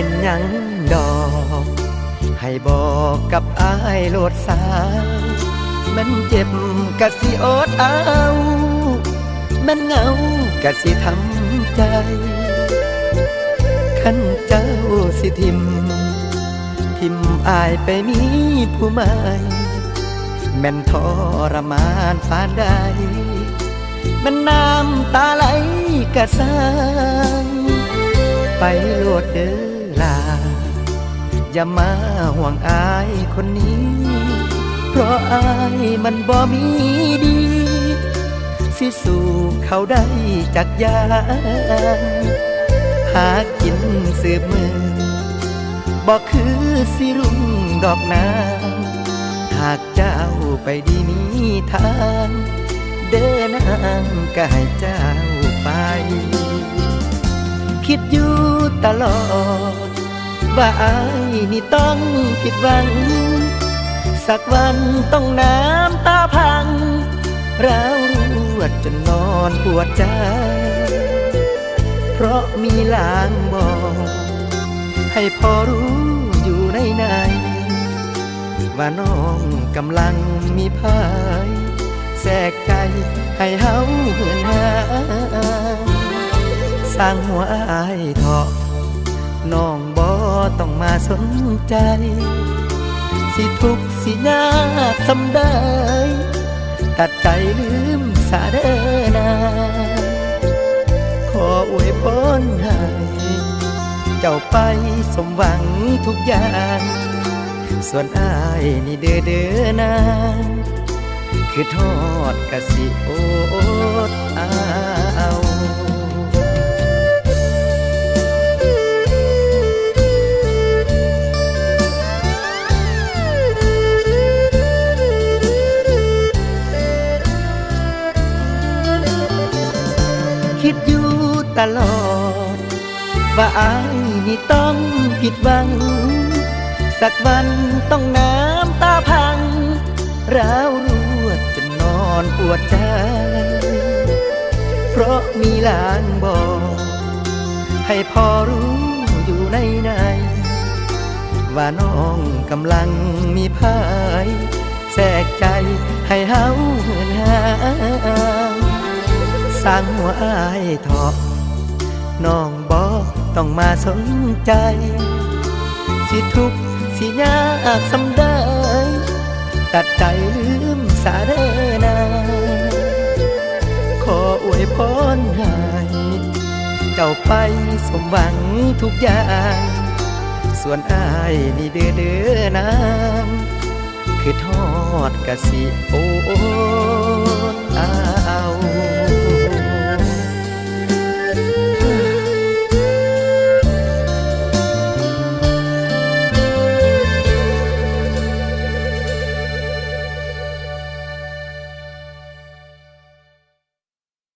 เป็นหยังดอก ให้บอกกับอายโลดสายมันเจ็บกะสิอดเอา มันเหงากะสิทำใจ ขันเจ้าสิทิม ทิมอายไปมีผู้ใหม่แม่นทรมานปานใด มันน้ำตาไหลกะสร้าง ไปโลดเด้อ อย่ามาห่วงอายคนนี้ เพราะอายมันบ่มีดี สิสู่เขาได้จากยาหากินสืบมือบอกคือสิรุ่งดอกนางหากเจ้าไปดีมีทาง เดินนางก็ให้เจ้าไป คิดอยู่ตลอด ว่าอายนี่ต้องผิดหวัง สักวันต้องน้ำตาพังร้าวรวดจนนอนปวดใจ เพราะมีลางบอก ให้พอรู้อยู่ในในว่าน้องกำลังมีพายแทรกใจให้เฮาเหือนหาสร้างหัวอายเถาะน้อง ต้องมาสนใจ สิทุกสิยากสำได้ ตัดใจลืมสาเดอนาขออวยพรให้เจ้าไปสมหวังทุกอย่าง ส่วนอายนี่เด้อเด้อนางคือทอดกะสิโอด คิดอยู่ตลอด ว่าอายนี่ต้องผิดหวัง สักวันต้องน้ำตาพังร้าวรวดจนนอนปวดใจ เพราะมีลางบอก ให้พอรู้อยู่ในในว่าน้องกำลังมีพายแทรกใจให้เฮาเหินหา สร้างหัวอายเถาะน้องบอกต้องมาสนใจ สิทุกสิยากสำได้ตัดใจลืมสาเดนาขออวยพรให้เจ้าไปสมหวังทุกอย่าง ส่วนอายนี่เด้อเด้อนางคือทอดกะสิโอดเอา